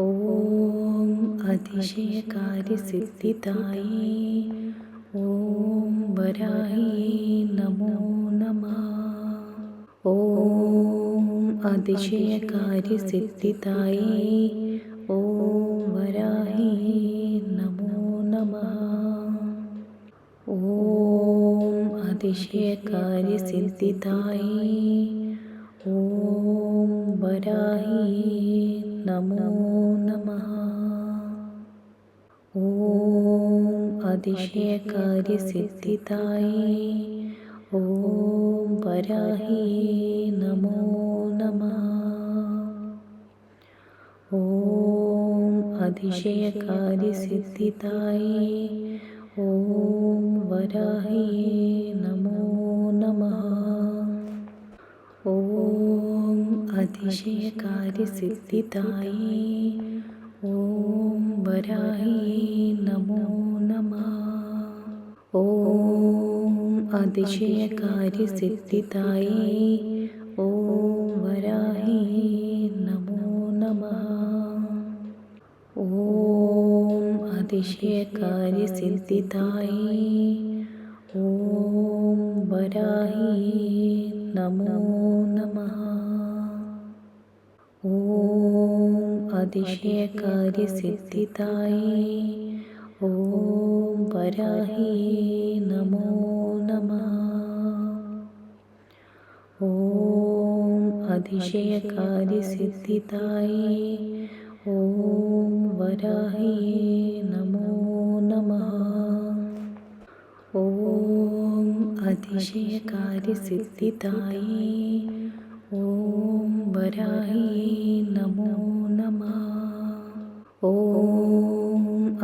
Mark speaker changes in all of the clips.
Speaker 1: ഓം അതിശയകാര്യസിദ്ധിതായി ഓം വരായി നമോ നമ. ഓം അതിശയകാര്യസിദ്ധിതായി ഓം വരായി നമോ നമ. ഓം അതിശയകാര്യസിദ്ധിതായി ഓം വരായി नमो नमः। ॐ अतिशयकार्यसिद्धिदायै ॐ वराही नमो नमः। ॐ अतिशयकार्यसिद्धिदायै ॐ वराही नमः അതിശയകാര്യസിദ്ധിതായി ഓം വരായി നമോ നമ ഓം അതിശയകാര്യസിദ്ധിതായി ഓം വരായി നമോ നമ ഓം അതിശയകാര്യസിദ്ധിതായി ഓം വരായി नमो नमः ॐ अतिशयकार्यसिद्धिदायै ॐ वराही नमो नमः। ॐ अतिशयकार्यसिद्धिदायै ॐ वराही नमो नमः। ॐ अतिशयकार्यसिद्धिदायै ॐ वराही नमो नमः। ॐ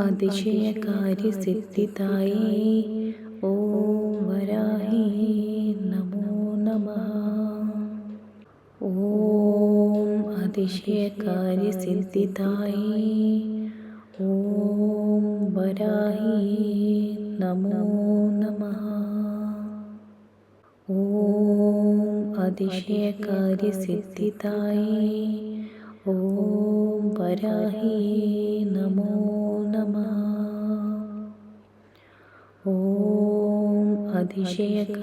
Speaker 1: अतिशयकार्यसिद्धिदायै ॐ वराही नमो नमः। ॐ अतिशयकार्यसिद्धिदायै ॐ वराही नमो नमः। ॐ अतिशयकार्यसिद्धिदायै ॐ वराही नमो नमः। ॐ अतिशयकार्यसिद्धिदायै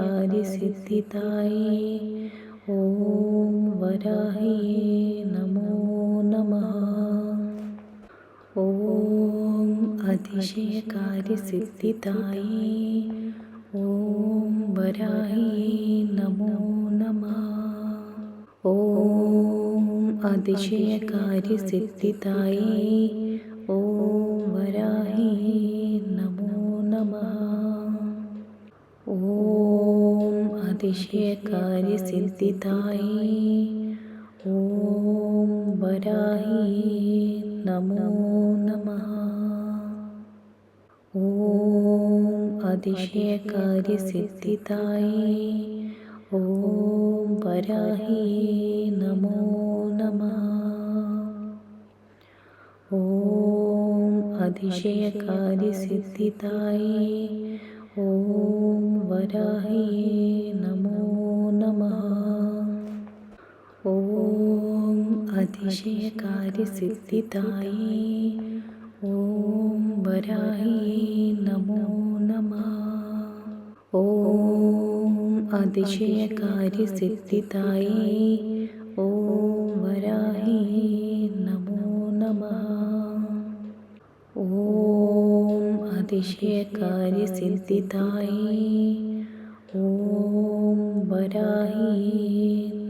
Speaker 1: ॐ वराही नमो नमः। ॐ अतिशयकार्यसिद्धिदायै ॐ वराही नमो नमः ॐ अतिशयकार्यसिद्धिदायै ॐ वराही नमो नमः ॐ अतिशयकार्यसिद्धिदायै ॐ वराही नमो नमः ॐ अतिशयकार्यसिद्धिदायै ॐ वराही नमो नमः। ॐ अतिशयकार्यसिद्धिदायै ॐ वराही नमो नमः। ॐ अतिशयकार्यसिद्धिदायै ॐ वराही नमो नमः। ॐ അതിശയകാരി സിദ്ധിതായി ഓം വരാഹി നമോ നമ. ഓം അതിശയകാരി സിദ്ധിതായി ഓം വരാഹി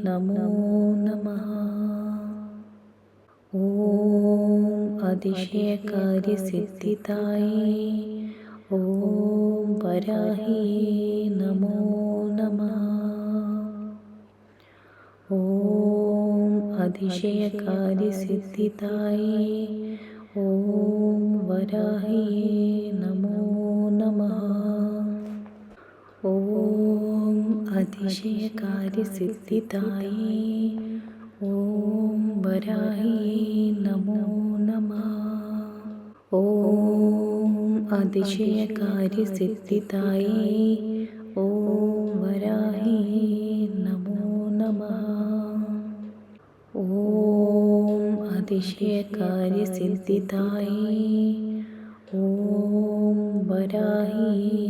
Speaker 1: നമോ നമ. ഓം അതിശയകാരി സിദ്ധിതായി ഓം വരാഹി നമോ नमः ॐ अतिशयकार्यसिद्धिदायै ॐ वराही नमो नमः ॐ अतिशयकार्यसिद्धिदायै ॐ वराही नमो नमः ॐ अतिशयकार्यसिद्धिदायै ॐ वराहे नमो नमः। ॐ अदिशकार्यसिताय ॐ वराहे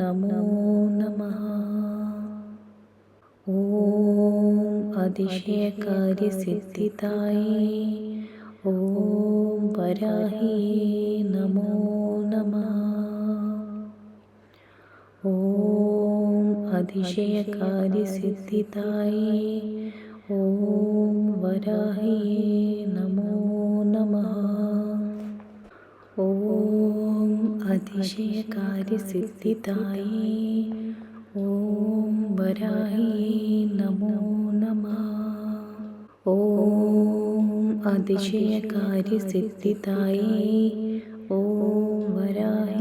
Speaker 1: नमो नमः। ॐ अतिशयकार्यशिल्तिताय ॐ वराहे नमो नमः। अतिशयकार्यसिद्धिदाये ॐ वराहये नमो नमः। ॐ अतिशयकार्यसिद्धिदाये ॐ वराहये नमो नमः। ॐ अतिशयकार्यसिद्धिदाये ॐ वराहे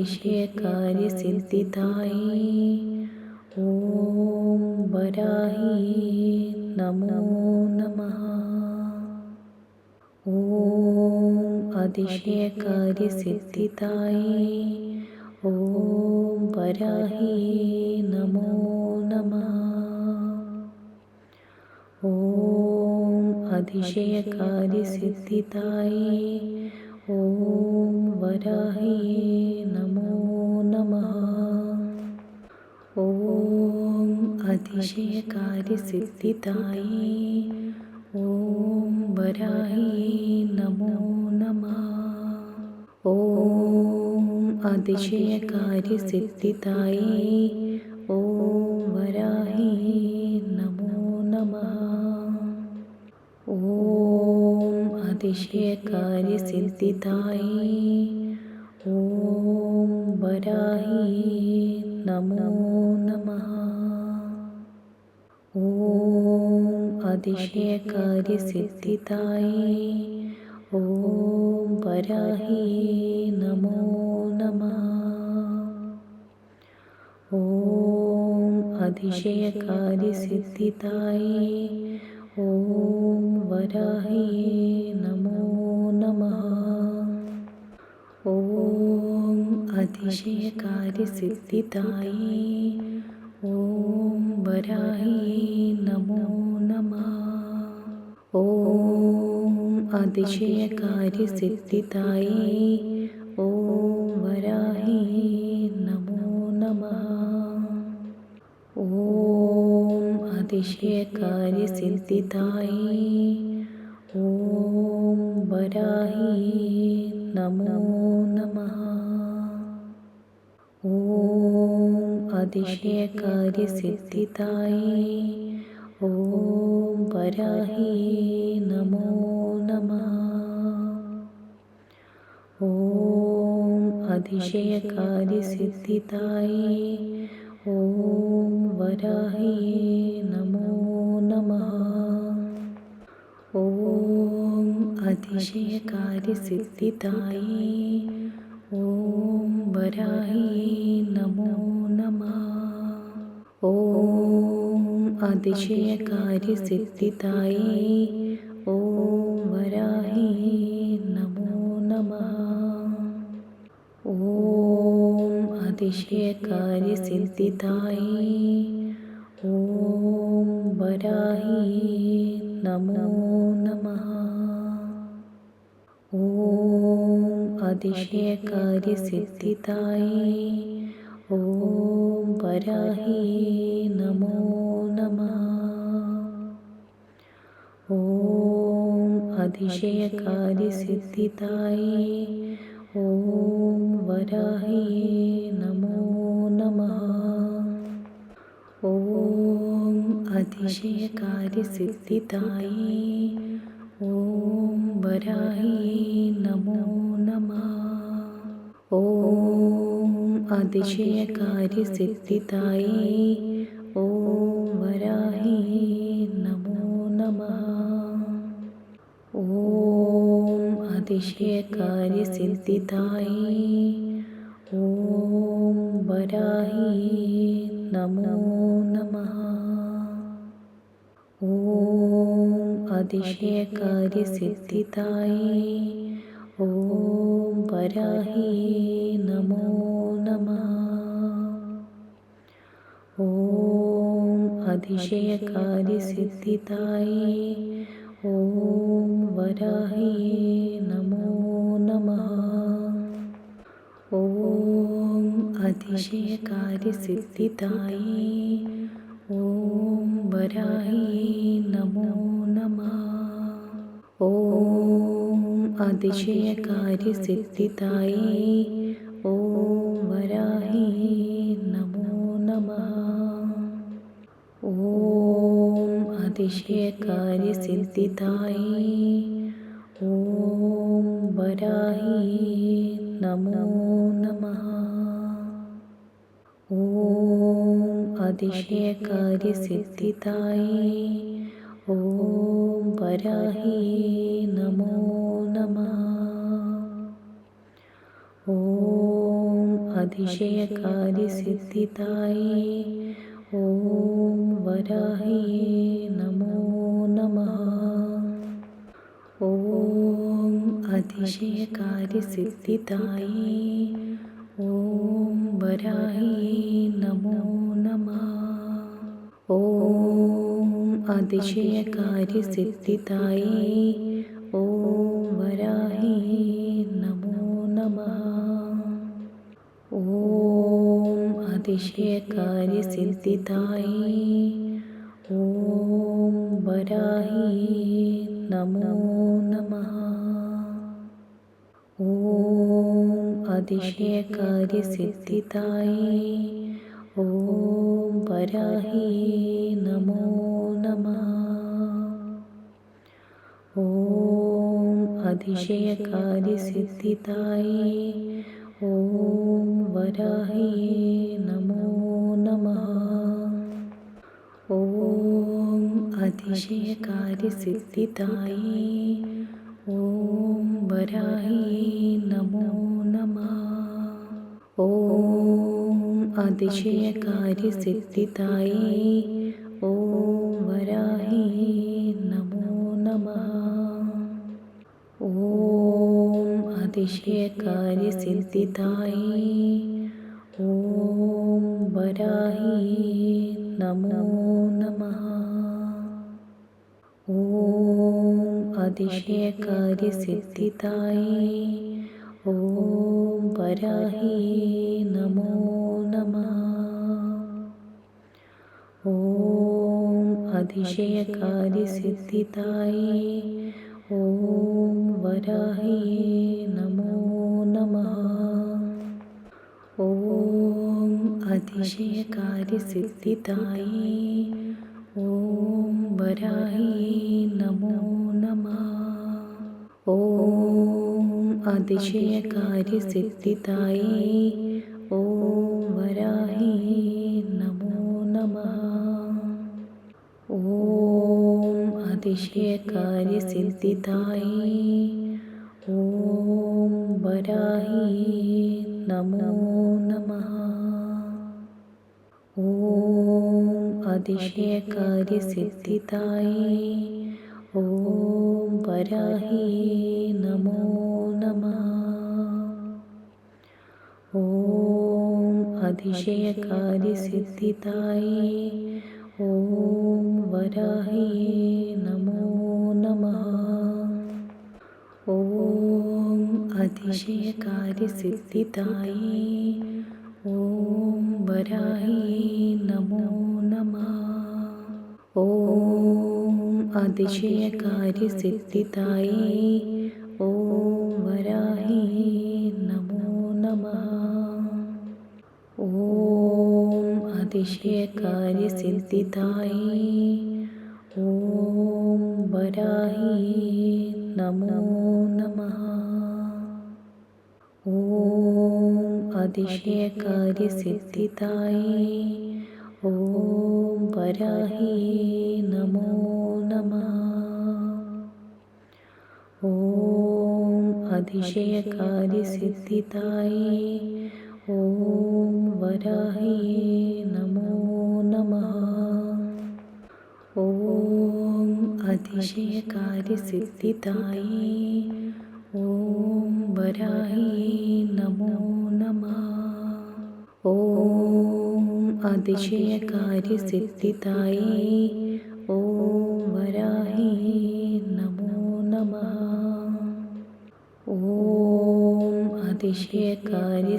Speaker 1: അതിശയകാര്യസിദ്ധിതായി ഓം വരാഹി നമോ നമ ഓം അതിശയകാര്യസിദ്ധിതായി ഓം വരാഹി നമോ നമ ഓം അതിശയകാര്യസിദ്ധിതായി ഓം വരാഹി നമോ നമഃ ഓം അതിശയകാര്യസിദ്ധിതായി ഓം വരാഹി നമോ നമഃ ഓം അതിശയകാര്യസിദ്ധിതായി ഓം വരാഹി നമോ നമഃ ഓം അതിശയകാര്യസിദ്ധിതായി ॐ वराहि नमो नमः। ॐ अतिशयकारिसिस्थिताय ॐ वराहि नमो नमः। ॐ अतिशयकारि ॐ वराहि नमो नमः। അതിശയകാര്യസിദ്ധിതായി ഓം വരാഹി നമോ നമഃ ഓം അതിശയകാര്യസിദ്ധിതായി ഓം വരാഹി നമോ നമഃ ഓം അതിശയകാര്യസിദ്ധിതായി ഓം വരാഹി നമോ നമഃ ॐ अतिशयकारिसिद्धिताय ॐ वराहे नमो नमः। ॐ अतिशयकार्यसिद्धिताय ॐ वराहे नमो नमः। ॐ अतिशयकार्यसिद्धिताय ॐ वराहि नमो नमः। ॐ अतिशयकार्यसिल्ताय ॐ वराहि नमो नमः। ॐ अतिशयकार्यसिशिल् ॐ वराहि नमो नमः। അതിശയകാര്യസിദ്ധിതായി ഓം വരാഹി നമോ നമ. ഓം അതിശയകാര്യസിദ്ധിതായി ഓം വരാഹി നമോ നമ. ഓം അതിശയകാര്യസിദ്ധിതായി ഓം വരാഹി ഓം അതിശയകാര്യസിദ്ധിതായി ഓം വരാഹി നമോ നമഃ ഓം അതിശയകാര്യസിദ്ധിതായി ഓം വരാഹി നമോ നമഃ ഓം അതിശയകാര്യസിദ്ധിതായി ഓം വരാഹി നമോ നമഃ अतिशयकारिसिद्धिताय ॐ वराहि नमो नमः। ॐ अतिशयकारिसिद्धिताय ॐ वराहि नमो नमः। ॐ अतिशयकारिसिद्धिताय ॐ वराहे नमो नमः। अतिशयकारिसिल्सिताय ॐ वराहि नमो नमः। ॐ अतिशयकारिल्सिताय ॐ वराहि नमो नमः। ॐ अतिशयकार्यसिताय ॐ वराहये नमो नमः। ॐ अतिशयकार्यसिद्धिदाये ॐ वराहये नमो नमः। ॐ अतिशयकार्यसिद्धिदाये ॐ वराहये अतिशयकारिसिल्दिताय ॐ वराहि नमो नमः। ॐ अतिशयकारिसिताय ॐ वराहि नमो नमः। ॐ अतिशयकारि ॐ वराहये नमो नमः। ॐ अतिशयकार्यसिद्धिदाये। ॐ वराहये नमो नमः। ॐ अतिशयकार्यसिद्धिदाये। ॐ वराहये नमो नमः। अतिशयकारि सिल्सिताय ॐ वराहि नमो नमः। ॐ अतिशयकारि सिस्थिताय ॐ वराहि नमो नमः। ॐ अतिशयकारि ॐ वराहये नमो नमः। ॐ अतिशयकारि ॐ वराहये नमो नमः। ॐ अतिशयकारि ॐ वराहये नमो नमः। ॐ अतिशयकारिसिल्दिताय ॐ वराहि नमो नमः। ॐ अतिशयकारिसिद्धिताय ॐ वराहि नमो नमः। ॐ अतिशयकार्यसिताय ॐ वराहि नमो नमः। ॐ अतिशयकारि ॐ वराहि नमो नमः। ॐ अतिशयकारि ॐ वराहि नमो नमः। अतिशयकार्यसिल्दिताय ॐ वराहि। नमो नमः। ॐ अतिशयकार्यसिताय ॐ वराहि। नमो नमः। ॐ अतिशयकार्यसिताय ॐ वराहि नमो नमः। ॐ अतिशयकारि ॐ वराहि नमो नमः। ॐ अतिशयकारि ॐ वराहि नमो नमः। अतिशय कार्य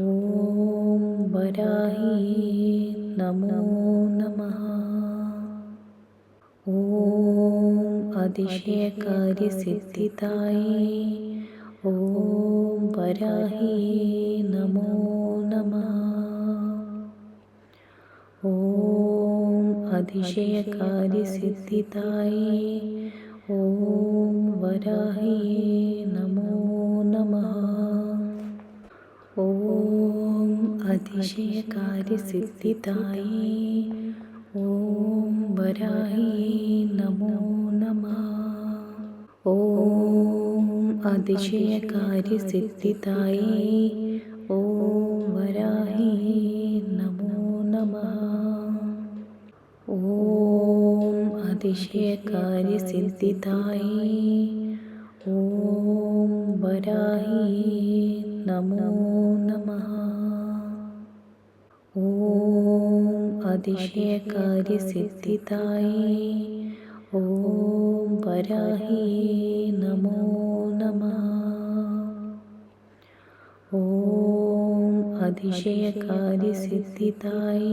Speaker 1: ओम वराही। नमो नमः। ओम अतिशय कार्य सिद्धिदायी ओम वराही। नमो नमः। ओम अतिशय कार्य ॐ वराहि नमो नमः। ॐ अतिशयकारि ॐ वराहि नमो नमः। ॐ अतिशयकारि ॐ वराहि नमो नमः। अतिशयकार्यसिल्दिताय ॐ वराहि नमो नमः। ॐ अतिशयकार्यसिताय ॐ वराहि नमो नमः। ॐ अतिशयकार्यसिताय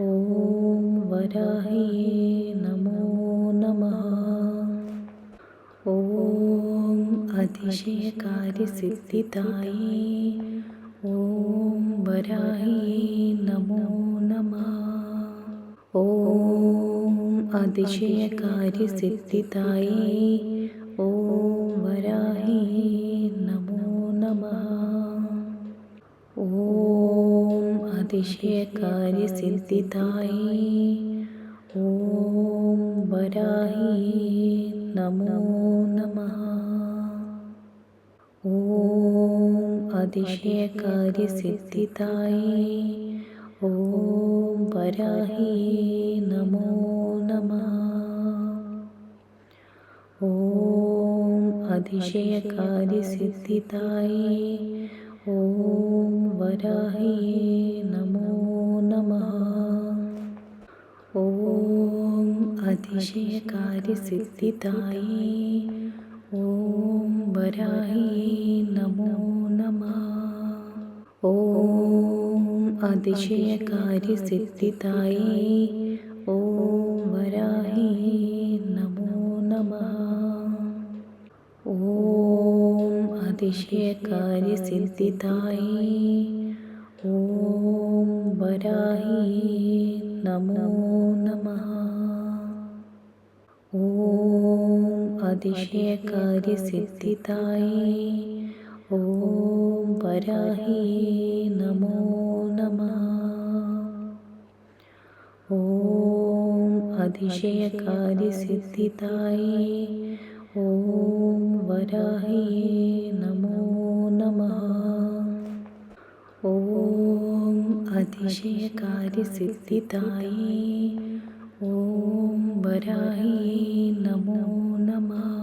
Speaker 1: ॐ वराहि नमो नमः। ॐ अतिशयकारि ॐ वराहि नमो नमः। ॐ अतिशयकारि ॐ विषयकार्यसिद्धिदायी ॐ वराहि नमो नमः। कार्य अतिशयकार्यसिद्धिदायी ॐ वराहि नमो नमः। ॐ अतिशयकार्यसिद्धिदायी ॐ वराहि नमः അതിശയകാര്യസിദ്ധിതായേ ഓം വരാഹി നമോ നമഃ ഓം അതിശയകാര്യസിദ്ധിതായേ ഓം വരാഹി നമോ നമഃ ഓം അതിശയകാര്യസിദ്ധിതായേ ഓം വരാഹി നമോ നമഃ അതിശയകാര്യസിദ്ധിതായേ ഓം വരാഹി നമോ നമഃ ഓം അതിശയകാര്യസിദ്ധിതായേ ഓം വരാഹി നമോ നമഃ ഓം അതിശയകാര്യസിദ്ധിതായേ ഓം വരാഹി നമോ नमः